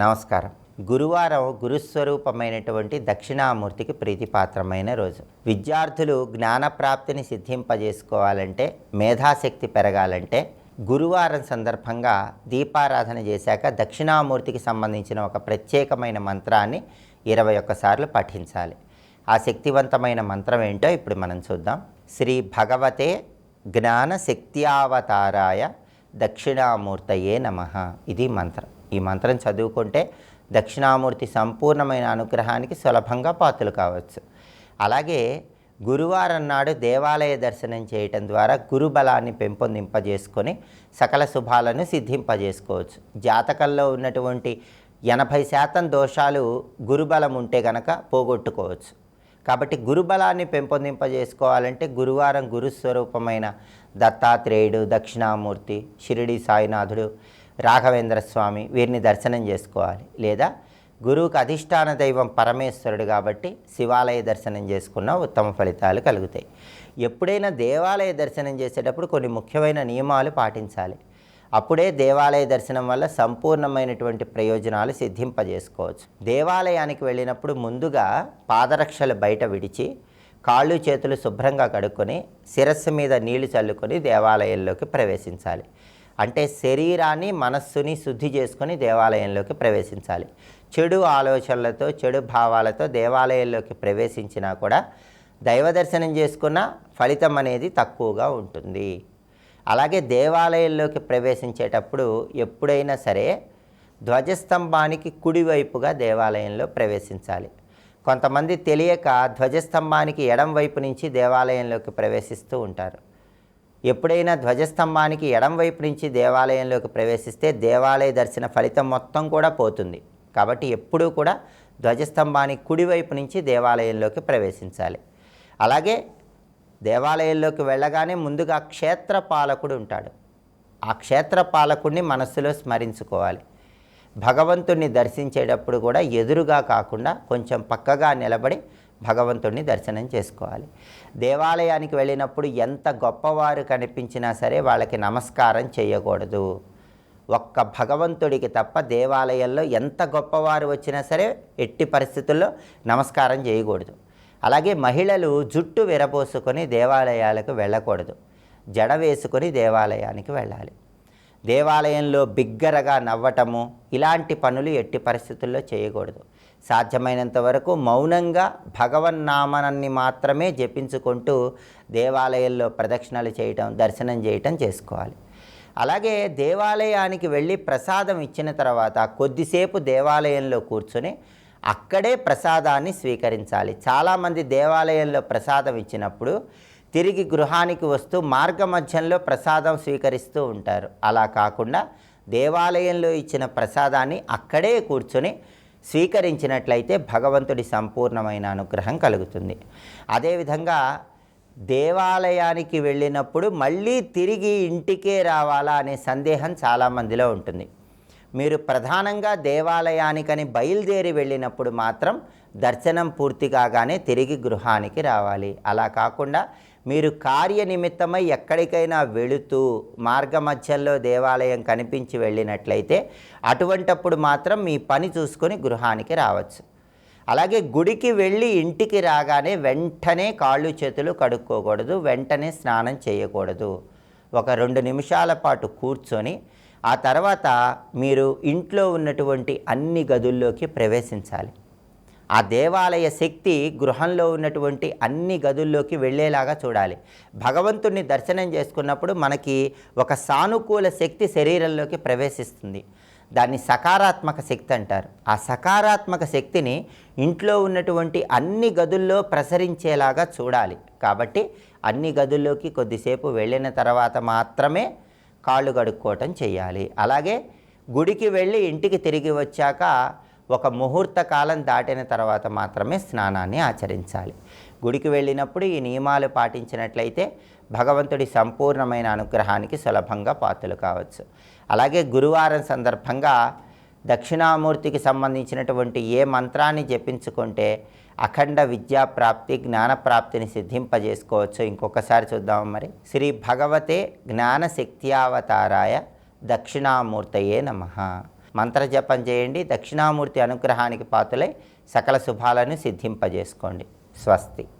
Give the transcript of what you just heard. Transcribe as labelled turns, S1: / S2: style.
S1: నమస్కారం. గురువారం గురుస్వరూపమైనటువంటి దక్షిణామూర్తికి ప్రీతిపాత్రమైన రోజు. విద్యార్థులు జ్ఞానప్రాప్తిని సిద్ధింపజేసుకోవాలంటే మేధాశక్తి పెరగాలంటే గురువారం సందర్భంగా దీపారాధన చేశాక దక్షిణామూర్తికి సంబంధించిన ఒక ప్రత్యేకమైన మంత్రాన్ని ఇరవై ఒక్కసార్లు పఠించాలి. ఆ శక్తివంతమైన మంత్రం ఏంటో ఇప్పుడు మనం చూద్దాం. శ్రీ భగవతే జ్ఞాన శక్త్యావతారాయ దక్షిణామూర్తయే నమ. ఇది మంత్రం. ఈ మంత్రం చదువుకుంటే దక్షిణామూర్తి సంపూర్ణమైన అనుగ్రహానికి సులభంగా పాత్రలు కావచ్చు. అలాగే గురువారం నాడు దేవాలయ దర్శనం చేయటం ద్వారా గురు బలాన్ని పెంపొందింపజేసుకొని సకల శుభాలను సిద్ధింపజేసుకోవచ్చు. జాతకంలో ఉన్నటువంటి ఎనభై శాతం దోషాలు గురుబలం ఉంటే గనక పోగొట్టుకోవచ్చు. కాబట్టి గురుబలాన్ని పెంపొందింపజేసుకోవాలంటే గురువారం గురుస్వరూపమైన దత్తాత్రేయుడు దక్షిణామూర్తి షిరిడి సాయినాథుడు రాఘవేంద్ర స్వామి వీరిని దర్శనం చేసుకోవాలి. లేదా గురువుకు అధిష్టాన దైవం పరమేశ్వరుడు కాబట్టి శివాలయ దర్శనం చేసుకున్న ఉత్తమ ఫలితాలు కలుగుతాయి. ఎప్పుడైనా దేవాలయ దర్శనం చేసేటప్పుడు కొన్ని ముఖ్యమైన నియమాలు పాటించాలి. అప్పుడే దేవాలయ దర్శనం వల్ల సంపూర్ణమైనటువంటి ప్రయోజనాలు సిద్ధింపజేసుకోవచ్చు. దేవాలయానికి వెళ్ళినప్పుడు ముందుగా పాదరక్షలు బయట విడిచి కాళ్ళు చేతులు శుభ్రంగా కడుక్కొని శిరస్సు మీద నీళ్ళు చల్లుకొని దేవాలయంలోకి ప్రవేశించాలి. అంటే శరీరాన్ని మనస్సుని శుద్ధి చేసుకొని దేవాలయంలోకి ప్రవేశించాలి. చెడు ఆలోచనలతో చెడు భావాలతో దేవాలయంలోకి ప్రవేశించినా కూడా దైవ దర్శనం చేసుకున్న ఫలితం అనేది తక్కువగా ఉంటుంది. అలాగే దేవాలయంలోకి ప్రవేశించేటప్పుడు ఎప్పుడైనా సరే ధ్వజస్తంభానికి కుడివైపుగా దేవాలయంలో ప్రవేశించాలి. కొంతమంది తెలియక ధ్వజస్తంభానికి ఎడం వైపు నుంచి దేవాలయంలోకి ప్రవేశిస్తూ ఉంటారు. ఎప్పుడైనా ధ్వజస్తంభానికి ఎడం వైపు నుంచి దేవాలయంలోకి ప్రవేశిస్తే దేవాలయ దర్శన ఫలితం మొత్తం కూడా పోతుంది. కాబట్టి ఎప్పుడూ కూడా ధ్వజస్తంభానికి కుడివైపు నుంచి దేవాలయంలోకి ప్రవేశించాలి. అలాగే దేవాలయంలోకి వెళ్ళగానే ముందుగా క్షేత్ర పాలకుడు ఉంటాడు. ఆ క్షేత్ర పాలకుడిని మనస్సులో స్మరించుకోవాలి. భగవంతుణ్ణి దర్శించేటప్పుడు కూడా ఎదురుగా కాకుండా కొంచెం పక్కగా నిలబడి భగవంతుణ్ణి దర్శనం చేసుకోవాలి. దేవాలయానికి వెళ్ళినప్పుడు ఎంత గొప్పవారు కనిపించినా సరే వాళ్ళకి నమస్కారం చేయకూడదు. ఒక్క భగవంతుడికి తప్ప దేవాలయంలో ఎంత గొప్పవారు వచ్చినా సరే ఎట్టి పరిస్థితుల్లో నమస్కారం చేయకూడదు. అలాగే మహిళలు జుట్టు విరబోసుకొని దేవాలయాలకు వెళ్ళకూడదు. జడ వేసుకొని దేవాలయానికి వెళ్ళాలి. దేవాలయంలో బిగ్గరగా నవ్వటము ఇలాంటి పనులు ఎట్టి పరిస్థితుల్లో చేయకూడదు. సాధ్యమైనంత వరకు మౌనంగా భగవన్నామనాన్ని మాత్రమే జపించుకుంటూ దేవాలయంలో ప్రదక్షిణలు చేయటం దర్శనం చేయటం చేసుకోవాలి. అలాగే దేవాలయానికి వెళ్ళి ప్రసాదం ఇచ్చిన తర్వాత కొద్దిసేపు దేవాలయంలో కూర్చొని అక్కడే ప్రసాదాన్ని స్వీకరించాలి. చాలామంది దేవాలయంలో ప్రసాదం ఇచ్చినప్పుడు తిరిగి గృహానికి వస్తూ మార్గ మధ్యంలో ప్రసాదం స్వీకరిస్తూ ఉంటారు. అలా కాకుండా దేవాలయంలో ఇచ్చిన ప్రసాదాన్ని అక్కడే కూర్చొని స్వీకరించినట్లయితే భగవంతుడి సంపూర్ణమైన అనుగ్రహం కలుగుతుంది. అదేవిధంగా దేవాలయానికి వెళ్ళినప్పుడు మళ్ళీ తిరిగి ఇంటికే రావాలా అనే సందేహం చాలామందిలో ఉంటుంది. మీరు ప్రధానంగా దేవాలయానికని బయలుదేరి వెళ్ళినప్పుడు మాత్రం దర్శనం పూర్తి కాగానే తిరిగి గృహానికి రావాలి. అలా కాకుండా మీరు కార్యనిమిత్తమై ఎక్కడికైనా వెళుతూ మార్గ మధ్యలో దేవాలయం కనిపించి వెళ్ళినట్లయితే అటువంటప్పుడు మాత్రం మీ పని చూసుకొని గృహానికి రావచ్చు. అలాగే గుడికి వెళ్ళి ఇంటికి రాగానే వెంటనే కాళ్ళు చేతులు కడుక్కోకూడదు వెంటనే స్నానం చేయకూడదు. ఒక రెండు నిమిషాల పాటు కూర్చొని ఆ తర్వాత మీరు ఇంట్లో ఉన్నటువంటి అన్ని గదుల్లోకి ప్రవేశించాలి. ఆ దేవాలయ శక్తి గృహంలో ఉన్నటువంటి అన్ని గదుల్లోకి వెళ్ళేలాగా చూడాలి. భగవంతుణ్ణి దర్శనం చేసుకున్నప్పుడు మనకి ఒక సానుకూల శక్తి శరీరంలోకి ప్రవేశిస్తుంది. దాన్ని సకారాత్మక శక్తి అంటారు. ఆ సకారాత్మక శక్తిని ఇంట్లో ఉన్నటువంటి అన్ని గదుల్లో ప్రసరించేలాగా చూడాలి. కాబట్టి అన్ని గదుల్లోకి కొద్దిసేపు వెళ్ళిన తర్వాత మాత్రమే కాళ్ళు కడుక్కోవటం చేయాలి. అలాగే గుడికి వెళ్ళి ఇంటికి తిరిగి వచ్చాక ఒక ముహూర్త కాలం దాటిన తర్వాత మాత్రమే స్నానాన్ని ఆచరించాలి. గుడికి వెళ్ళినప్పుడు ఈ నియమాలు పాటించినట్లయితే భగవంతుడి సంపూర్ణమైన అనుగ్రహానికి సులభంగా పాత్రలు కావచ్చు. అలాగే గురువారం సందర్భంగా దక్షిణామూర్తికి సంబంధించినటువంటి ఏ మంత్రాన్ని జపించుకుంటే అఖండ విద్యా ప్రాప్తి జ్ఞాన ప్రాప్తిని సిద్ధింపజేసుకోవచ్చు. ఇంకొకసారి చూద్దాం మరి. శ్రీ భగవతే జ్ఞాన శక్త్యావతారాయ దక్షిణామూర్తయే నమ. మంత్రజపం చేయండి దక్షిణామూర్తి అనుగ్రహానికి పాతులై సకల శుభాలను సిద్ధింపజేసుకోండి. స్వస్తి.